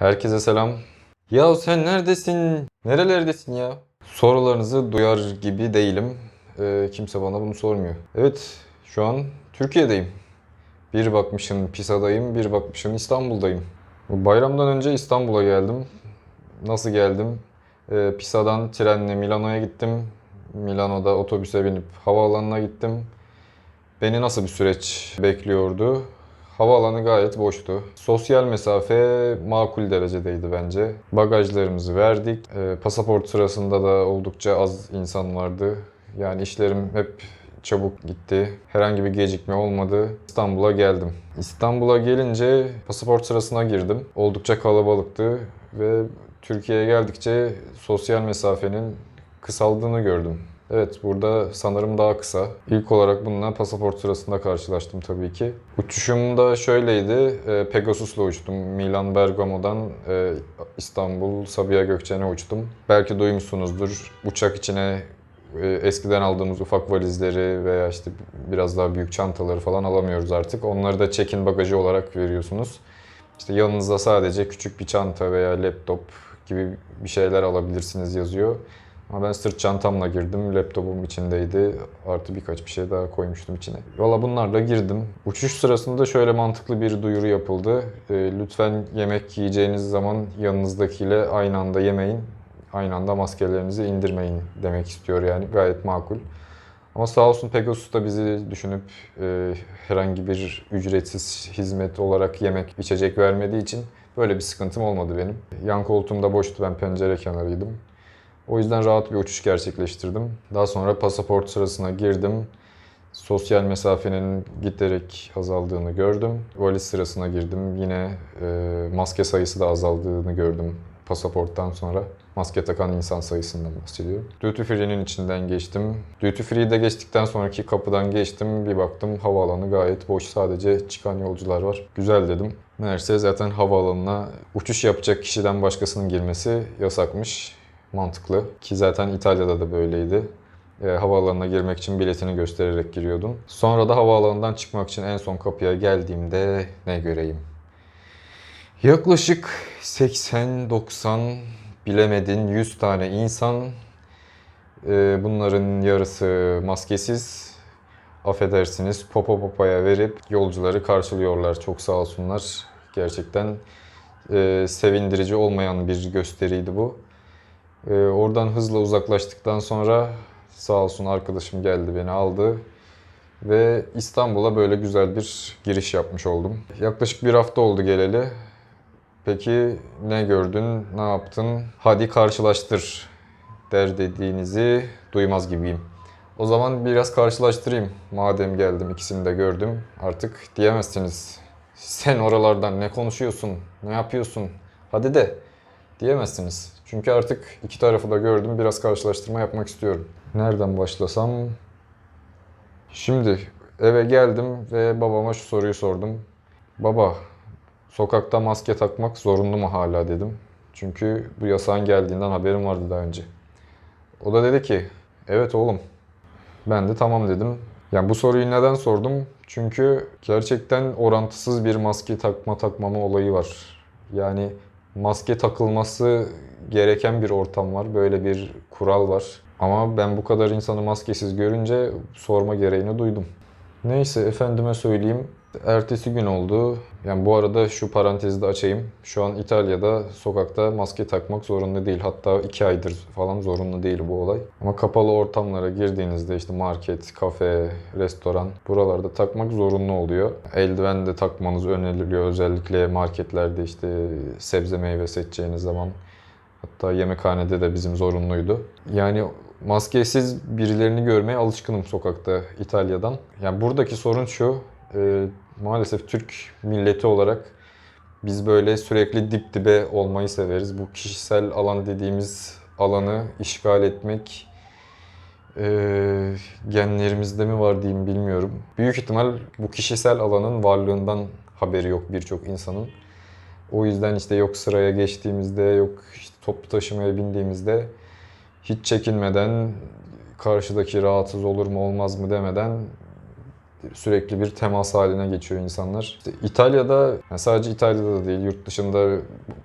Herkese selam. Ya sen neredesin? Nerelerdesin ya? Sorularınızı duyar gibi değilim. Ee, kimse bana bunu sormuyor. Evet, şu an Türkiye'deyim. Bir bakmışın Pisa'dayım, bir bakmışın İstanbul'dayım. Bu Bayramdan önce İstanbul'a geldim. Nasıl geldim? Ee, Pisa'dan trenle Milano'ya gittim. Milano'da otobüse binip havaalanına gittim. Beni nasıl bir süreç bekliyordu? Havaalanı gayet boştu. Sosyal mesafe makul derecedeydi bence. Bagajlarımızı verdik. Ee, pasaport sırasında da oldukça az insan vardı. Yani işlerim hep çabuk gitti. Herhangi bir gecikme olmadı. İstanbul'a geldim. İstanbul'a gelince pasaport sırasına girdim. Oldukça kalabalıktı ve Türkiye'ye geldikçe sosyal mesafenin kısaldığını gördüm. Evet burada sanırım daha kısa. İlk olarak bununla pasaport sırasında karşılaştım tabii ki. Uçuşum da şöyleydi. E, Pegasus'la uçtum. Milan Bergamo'dan e, İstanbul Sabiha Gökçen'e uçtum. Belki duymuşsunuzdur. Uçak içine e, eskiden aldığımız ufak valizleri veya işte biraz daha büyük çantaları falan alamıyoruz artık. Onları da check-in bagajı olarak veriyorsunuz. İşte yanınızda sadece küçük bir çanta veya laptop gibi bir şeyler alabilirsiniz yazıyor. Ama ben sırt çantamla girdim. Laptopum içindeydi. Artı birkaç bir şey daha koymuştum içine. Valla bunlarla girdim. Uçuş sırasında şöyle mantıklı bir duyuru yapıldı. Ee, lütfen yemek yiyeceğiniz zaman yanınızdakiyle aynı anda yemeyin. Aynı anda maskelerinizi indirmeyin demek istiyor yani. Gayet makul. Ama sağ olsun Pegasus da bizi düşünüp e, herhangi bir ücretsiz hizmet olarak yemek, içecek vermediği için böyle bir sıkıntım olmadı benim. Yan koltuğum da boştu, ben pencere kenarıydım. O yüzden rahat bir uçuş gerçekleştirdim. Daha sonra pasaport sırasına girdim. Sosyal mesafenin giderek azaldığını gördüm. Valiz sırasına girdim. Yine e, maske sayısı da azaldığını gördüm pasaporttan sonra. Maske takan insan sayısından bahsediyorum. Duty Free'nin içinden geçtim. Duty Free'de geçtikten sonraki kapıdan geçtim. Bir baktım havaalanı gayet boş. Sadece çıkan yolcular var. Güzel dedim. Meğerse zaten havaalanına uçuş yapacak kişiden başkasının girmesi yasakmış mantıklı. Ki zaten İtalya'da da böyleydi. E, havaalanına girmek için biletini göstererek giriyordun. Sonra da havaalanından çıkmak için en son kapıya geldiğimde ne göreyim? Yaklaşık 80-90 bilemedin 100 tane insan. E, bunların yarısı maskesiz. Affedersiniz popo popoya verip yolcuları karşılıyorlar. Çok sağ olsunlar. Gerçekten e, sevindirici olmayan bir gösteriydi bu. Ee, oradan hızla uzaklaştıktan sonra sağ olsun arkadaşım geldi beni aldı ve İstanbul'a böyle güzel bir giriş yapmış oldum. Yaklaşık bir hafta oldu geleli. Peki ne gördün, ne yaptın? Hadi karşılaştır der dediğinizi duymaz gibiyim. O zaman biraz karşılaştırayım. Madem geldim ikisini de gördüm artık diyemezsiniz. Sen oralardan ne konuşuyorsun, ne yapıyorsun? Hadi de diyemezsiniz. Çünkü artık iki tarafı da gördüm. Biraz karşılaştırma yapmak istiyorum. Nereden başlasam? Şimdi eve geldim ve babama şu soruyu sordum. Baba, sokakta maske takmak zorunlu mu hala dedim. Çünkü bu yasağın geldiğinden haberim vardı daha önce. O da dedi ki, evet oğlum. Ben de tamam dedim. Yani bu soruyu neden sordum? Çünkü gerçekten orantısız bir maske takma takmama olayı var. Yani maske takılması gereken bir ortam var. Böyle bir kural var. Ama ben bu kadar insanı maskesiz görünce sorma gereğini duydum. Neyse efendime söyleyeyim. Ertesi gün oldu. Yani bu arada şu parantezi de açayım. Şu an İtalya'da sokakta maske takmak zorunlu değil. Hatta iki aydır falan zorunlu değil bu olay. Ama kapalı ortamlara girdiğinizde işte market, kafe, restoran buralarda takmak zorunlu oluyor. Eldiven de takmanız öneriliyor. Özellikle marketlerde işte sebze meyve seçeceğiniz zaman. Hatta yemekhanede de bizim zorunluydu. Yani maskesiz birilerini görmeye alışkınım sokakta İtalya'dan. Yani buradaki sorun şu. e, maalesef Türk milleti olarak biz böyle sürekli dip dibe olmayı severiz. Bu kişisel alan dediğimiz alanı işgal etmek e, genlerimizde mi var diyeyim bilmiyorum. Büyük ihtimal bu kişisel alanın varlığından haberi yok birçok insanın. O yüzden işte yok sıraya geçtiğimizde, yok işte toplu taşımaya bindiğimizde hiç çekinmeden karşıdaki rahatsız olur mu olmaz mı demeden sürekli bir temas haline geçiyor insanlar. İşte İtalya'da, yani sadece İtalya'da da değil, yurt dışında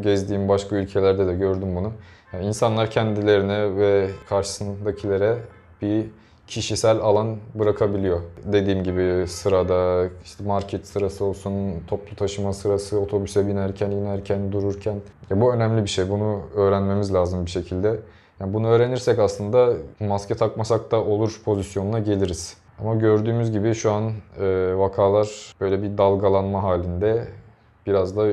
gezdiğim başka ülkelerde de gördüm bunu. Yani insanlar kendilerine ve karşısındakilere bir kişisel alan bırakabiliyor. Dediğim gibi sırada, işte market sırası olsun, toplu taşıma sırası, otobüse binerken, inerken, dururken. Ya bu önemli bir şey. Bunu öğrenmemiz lazım bir şekilde. Yani bunu öğrenirsek aslında maske takmasak da olur pozisyonuna geliriz. Ama gördüğümüz gibi şu an e, vakalar böyle bir dalgalanma halinde. Biraz da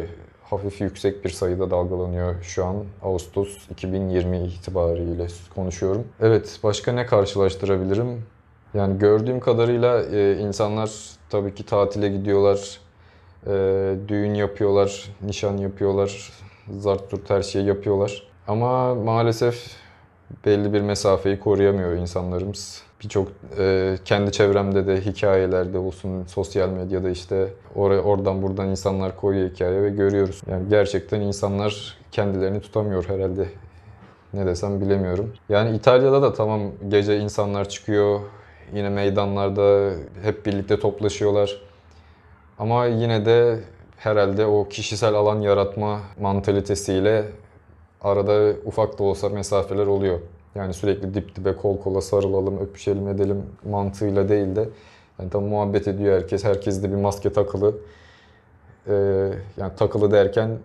hafif yüksek bir sayıda dalgalanıyor şu an Ağustos 2020 itibariyle konuşuyorum. Evet, başka ne karşılaştırabilirim? Yani gördüğüm kadarıyla e, insanlar tabii ki tatile gidiyorlar, e, düğün yapıyorlar, nişan yapıyorlar, zart zurt her şeyi yapıyorlar. Ama maalesef belli bir mesafeyi koruyamıyor insanlarımız. Birçok e, kendi çevremde de hikayelerde olsun, sosyal medyada işte oraya oradan buradan insanlar koyuyor hikaye ve görüyoruz. Yani gerçekten insanlar kendilerini tutamıyor herhalde. Ne desem bilemiyorum. Yani İtalya'da da tamam gece insanlar çıkıyor. Yine meydanlarda hep birlikte toplaşıyorlar. Ama yine de herhalde o kişisel alan yaratma mantalitesiyle arada ufak da olsa mesafeler oluyor. Yani sürekli dip dibe kol kola sarılalım, öpüşelim edelim mantığıyla değil de yani tam muhabbet ediyor herkes. Herkes de bir maske takılı. Ee, yani takılı derken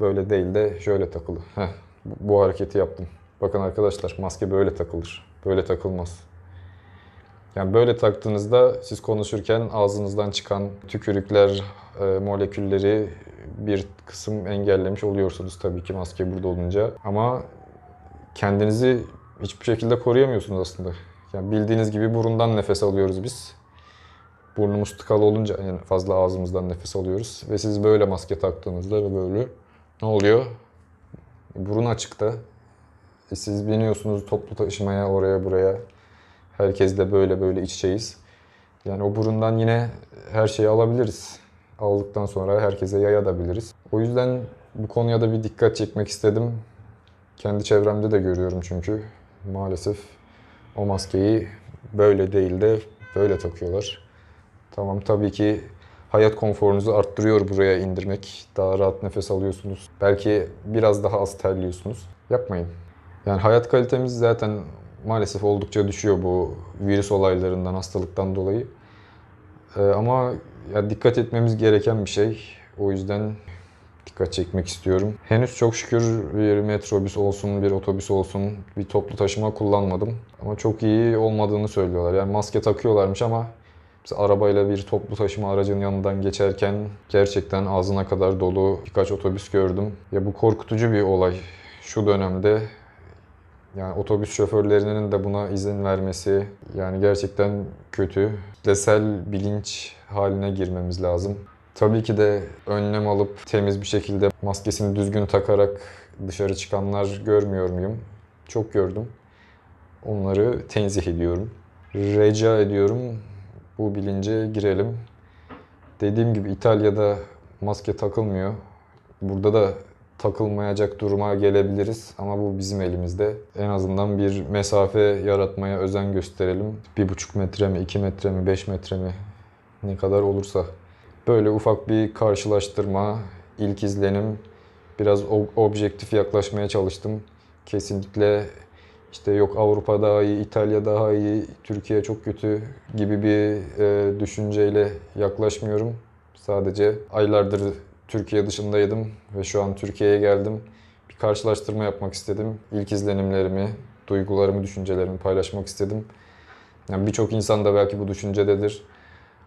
böyle değil de şöyle takılı. Heh, bu, hareketi yaptım. Bakın arkadaşlar maske böyle takılır. Böyle takılmaz. Yani böyle taktığınızda siz konuşurken ağzınızdan çıkan tükürükler, e, molekülleri bir kısım engellemiş oluyorsunuz tabii ki maske burada olunca. Ama kendinizi hiçbir şekilde koruyamıyorsunuz aslında. Yani bildiğiniz gibi burundan nefes alıyoruz biz. Burnumuz tıkalı olunca yani fazla ağzımızdan nefes alıyoruz. Ve siz böyle maske taktığınızda ve böyle ne oluyor? Burun açıkta. E siz biniyorsunuz toplu taşımaya oraya buraya. Herkes de böyle böyle iç. Yani o burundan yine her şeyi alabiliriz. Aldıktan sonra herkese yayabiliriz. O yüzden bu konuya da bir dikkat çekmek istedim. Kendi çevremde de görüyorum çünkü maalesef o maskeyi böyle değil de böyle takıyorlar. Tamam tabii ki hayat konforunuzu arttırıyor buraya indirmek. Daha rahat nefes alıyorsunuz. Belki biraz daha az terliyorsunuz. Yapmayın. Yani hayat kalitemiz zaten maalesef oldukça düşüyor bu virüs olaylarından, hastalıktan dolayı. Ee, ama ya dikkat etmemiz gereken bir şey. O yüzden dikkat çekmek istiyorum. Henüz çok şükür bir metrobüs olsun, bir otobüs olsun, bir toplu taşıma kullanmadım. Ama çok iyi olmadığını söylüyorlar. Yani maske takıyorlarmış ama mesela arabayla bir toplu taşıma aracının yanından geçerken gerçekten ağzına kadar dolu birkaç otobüs gördüm. Ya bu korkutucu bir olay şu dönemde. Yani otobüs şoförlerinin de buna izin vermesi yani gerçekten kötü. Kitlesel bilinç haline girmemiz lazım. Tabii ki de önlem alıp temiz bir şekilde maskesini düzgün takarak dışarı çıkanlar görmüyor muyum? Çok gördüm. Onları tenzih ediyorum. Rica ediyorum bu bilince girelim. Dediğim gibi İtalya'da maske takılmıyor. Burada da takılmayacak duruma gelebiliriz ama bu bizim elimizde. En azından bir mesafe yaratmaya özen gösterelim. Bir buçuk metre mi, iki metre mi, beş metre mi ne kadar olursa. Böyle ufak bir karşılaştırma, ilk izlenim. Biraz objektif yaklaşmaya çalıştım. Kesinlikle işte yok Avrupa daha iyi, İtalya daha iyi, Türkiye çok kötü gibi bir e, düşünceyle yaklaşmıyorum. Sadece aylardır Türkiye dışındaydım ve şu an Türkiye'ye geldim. Bir karşılaştırma yapmak istedim. İlk izlenimlerimi, duygularımı, düşüncelerimi paylaşmak istedim. Yani birçok insan da belki bu düşüncededir.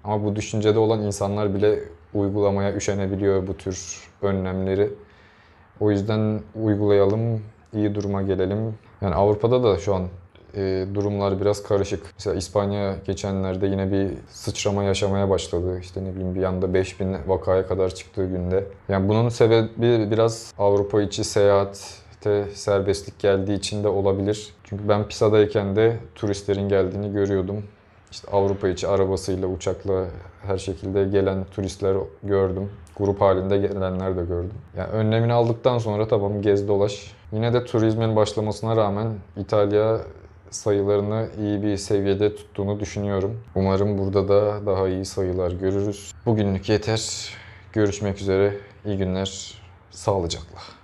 Ama bu düşüncede olan insanlar bile uygulamaya üşenebiliyor bu tür önlemleri. O yüzden uygulayalım, iyi duruma gelelim. Yani Avrupa'da da şu an e, durumlar biraz karışık. Mesela İspanya geçenlerde yine bir sıçrama yaşamaya başladı. İşte ne bileyim bir anda 5000 vakaya kadar çıktığı günde. Yani bunun sebebi biraz Avrupa içi seyahate serbestlik geldiği için de olabilir. Çünkü ben Pisa'dayken de turistlerin geldiğini görüyordum. İşte Avrupa içi arabasıyla, uçakla her şekilde gelen turistler gördüm. Grup halinde gelenler de gördüm. Yani önlemini aldıktan sonra tamam gez dolaş. Yine de turizmin başlamasına rağmen İtalya sayılarını iyi bir seviyede tuttuğunu düşünüyorum. Umarım burada da daha iyi sayılar görürüz. Bugünlük yeter. Görüşmek üzere. İyi günler. Sağlıcakla.